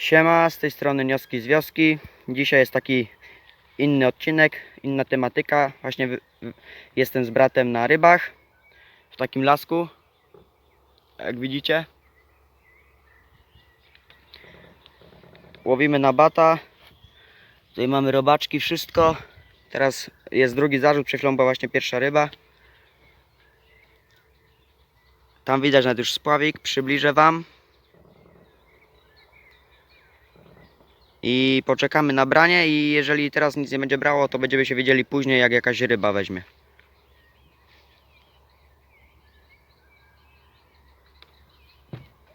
Siema, z tej strony Nioski z Wioski. Dzisiaj jest taki inny odcinek, inna tematyka. Właśnie jestem z bratem na rybach w takim lasku. Jak widzicie. Łowimy na bata. Tutaj mamy robaczki, wszystko. Teraz jest drugi zarzut, przekląba właśnie pierwsza ryba. Tam widać nawet już spławik, przybliżę Wam. I poczekamy na branie i jeżeli teraz nic nie będzie brało, to będziemy się wiedzieli później, jak jakaś ryba weźmie.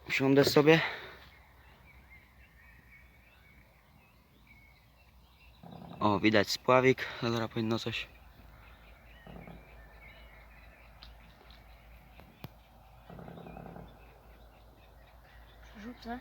Usiądę sobie. O, widać spławik. Zaraz powinno coś. Rzucę.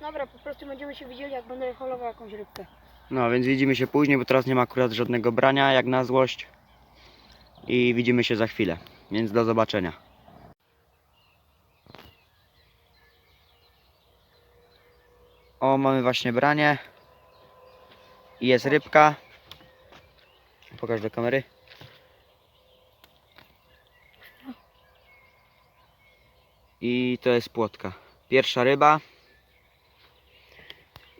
Dobra, po prostu będziemy się widzieli, jak będę holował jakąś rybkę. No, więc widzimy się później, bo teraz nie ma akurat żadnego brania, jak na złość. I widzimy się za chwilę. Więc do zobaczenia. O, mamy właśnie branie. I jest rybka. Pokaż do kamery. I to jest płotka. Pierwsza ryba.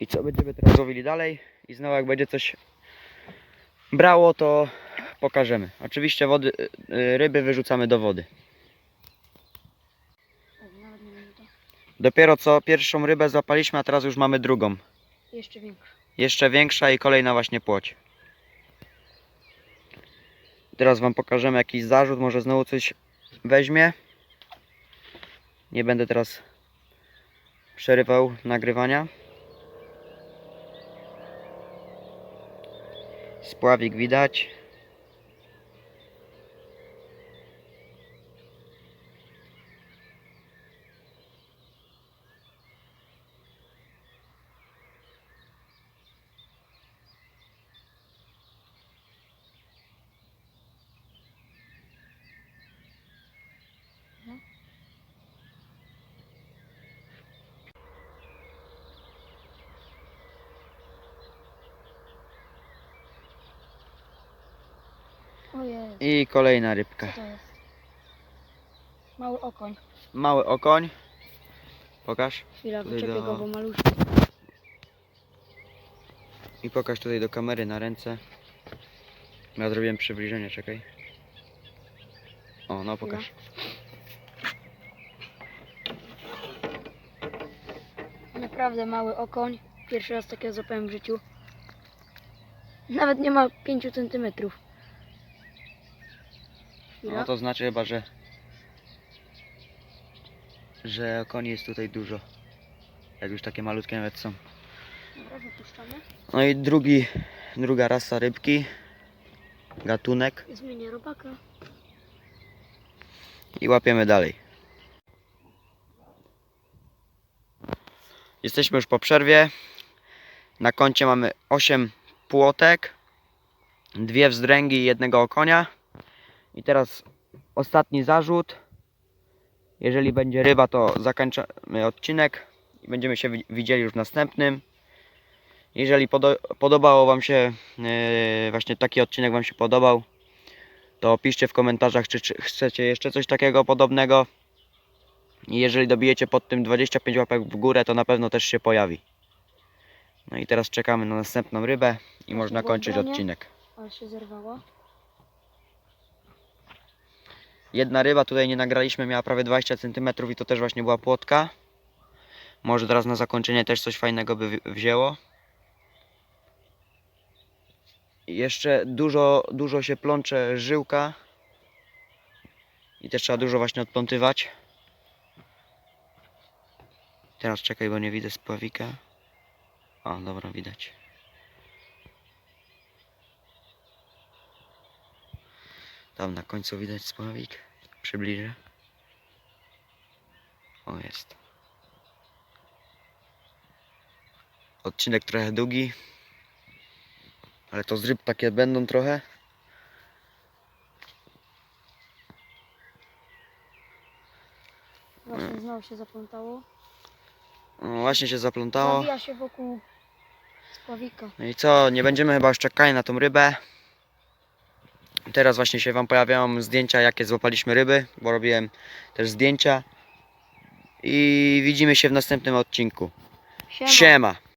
I co będziemy teraz łowili dalej? I znowu jak będzie coś brało, to pokażemy. Oczywiście wody, y, y, ryby wyrzucamy do wody. Dopiero co pierwszą rybę złapaliśmy, a teraz już mamy drugą. Jeszcze większy. Jeszcze większa i kolejna właśnie płoć. Teraz Wam pokażemy jakiś zarzut, może znowu coś weźmie. Nie będę teraz przerywał nagrywania. Spławik widać. Ojej, I kolejna rybka. co to jest? Mały okoń. Mały okoń. Pokaż. Chwila, Tutaj wyczepię do- go, bo maluszki. I pokaż tutaj do kamery na ręce. Ja zrobiłem przybliżenie, czekaj. O, no pokaż. Naprawdę mały okoń. Pierwszy raz takiego złapałem w życiu. Nawet nie ma 5 centymetrów. No to znaczy chyba, że że koni jest tutaj dużo. Jak już takie malutkie nawet są. No i drugi, druga rasa rybki. Gatunek. Zmienię robaka. I łapiemy dalej. Jesteśmy już po przerwie. Na koncie mamy 8 płotek, dwie wzdręgi i jednego okonia. I teraz ostatni zarzut. Jeżeli będzie ryba, to zakończymy odcinek i będziemy się wi- widzieli już w następnym. Jeżeli podo- podobało Wam się, yy, właśnie taki odcinek Wam się podobał, to piszcie w komentarzach, czy, czy chcecie jeszcze coś takiego podobnego. I jeżeli dobijecie pod tym 25 łapek w górę, to na pewno też się pojawi. No i teraz czekamy na następną rybę i można kończyć odcinek. Ale się zerwało. Jedna ryba tutaj nie nagraliśmy, miała prawie 20 cm i to też właśnie była płotka. Może teraz na zakończenie też coś fajnego by wzięło. Jeszcze dużo, dużo się plącze żyłka. I też trzeba dużo właśnie odplątywać. Teraz czekaj, bo nie widzę spławika. O, dobra, widać. Tam na końcu widać spławik. przybliżę. O, jest. Odcinek trochę długi. Ale to z ryb takie będą trochę. Właśnie znowu się zaplątało. O, właśnie się zaplątało. Zawija się wokół spławika. No i co, nie będziemy chyba już czekali na tą rybę. Teraz właśnie się Wam pojawiają zdjęcia, jakie złapaliśmy ryby, bo robiłem też zdjęcia. I widzimy się w następnym odcinku. Siema. Siema.